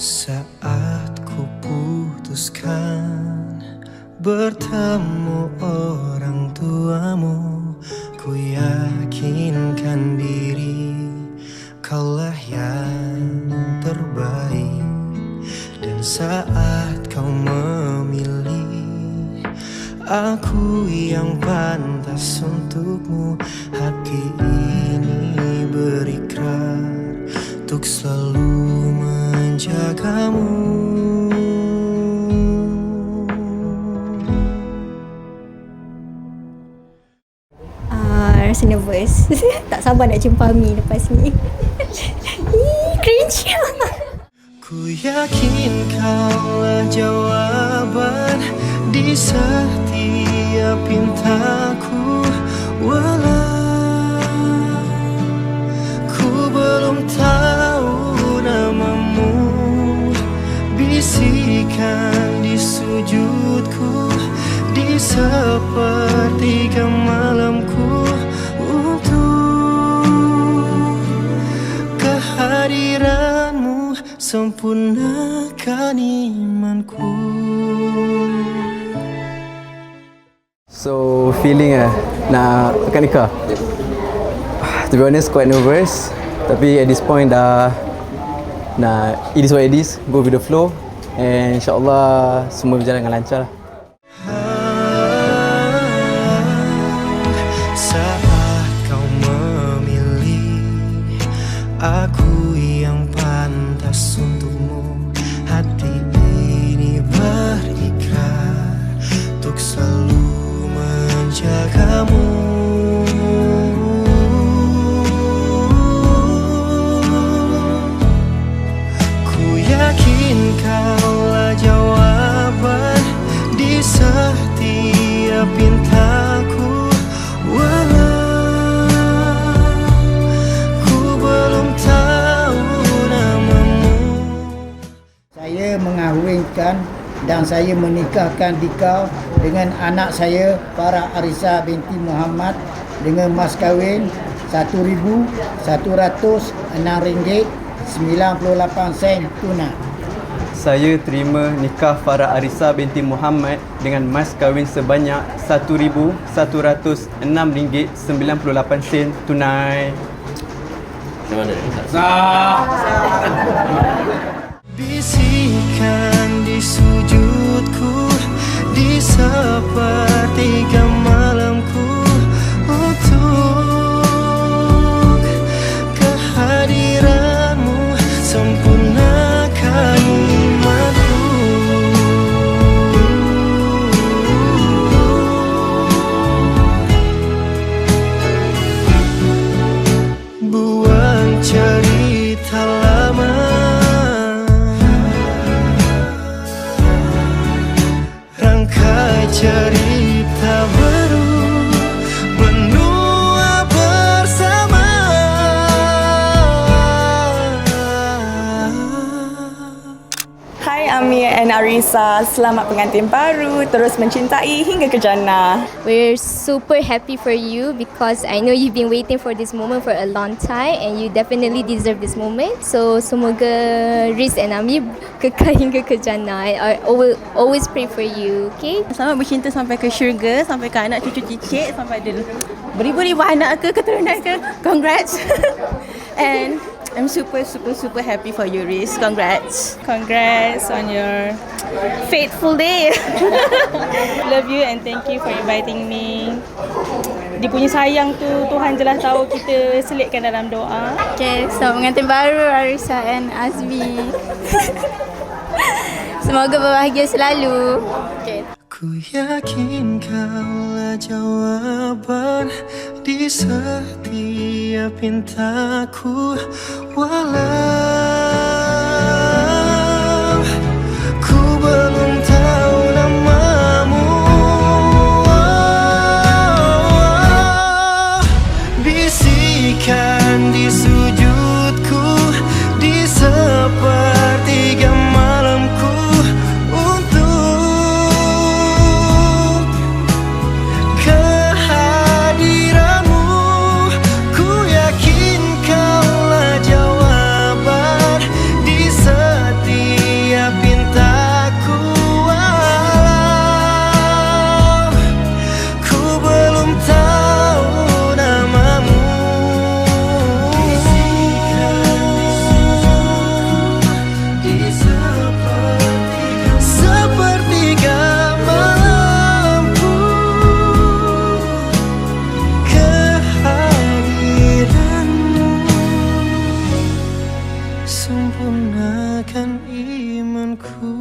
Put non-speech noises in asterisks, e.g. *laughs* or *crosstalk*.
Saat ku putuskan bertemu orang tuamu Ku yakinkan diri kaulah yang terbaik. Dan saat kau memilih Aku yang pantas untukmu Hati ini berikrar Untuk selalu menjagamu Ah, rasa nervous. *laughs* tak sabar nak jumpa Ami lepas ni. *laughs* Ih, cringe. Ku yakin kaulah jawaban di setiap pintaku sepertiga malamku Untuk kehadiranmu Sempurnakan imanku So feeling eh nak akad nikah. To be honest quite nervous tapi at this point dah nak it is what it is, go with the flow and insyaAllah semua berjalan dengan lancar lah. Yakin kaulah jawaban Di setiap pintaku Walau ku belum tahu namamu Saya mengahwinkan dan saya menikahkan Dika dengan anak saya Farah Arisa binti Muhammad dengan mas kahwin RM1,106.98 tunai. Saya terima nikah Farah Arisa binti Muhammad dengan mas kahwin sebanyak RM1,106.98 tunai. Bisikan di sujudku Di sepertiga Amir and Arisa, selamat pengantin baru, terus mencintai hingga ke jannah. We're super happy for you because I know you've been waiting for this moment for a long time and you definitely deserve this moment. So semoga Riz and Ami kekal hingga ke jannah. I always, always pray for you, okay? Selamat bercinta sampai ke syurga, sampai ke anak cucu cicit, sampai ada beribu-ribu anak ke, keturunan ke. Congrats. *laughs* and I'm super, super, super happy for you, Riz. Congrats. Congrats on your fateful day. *laughs* Love you and thank you for inviting me. Dia punya sayang tu Tuhan jelas tahu kita selitkan dalam doa. Okay, so pengantin baru Arisa and Azmi. *laughs* Semoga berbahagia selalu. Okay. Ku yakin kaulah jawaban di setiap pintaku. Walau sempurnakan imanku.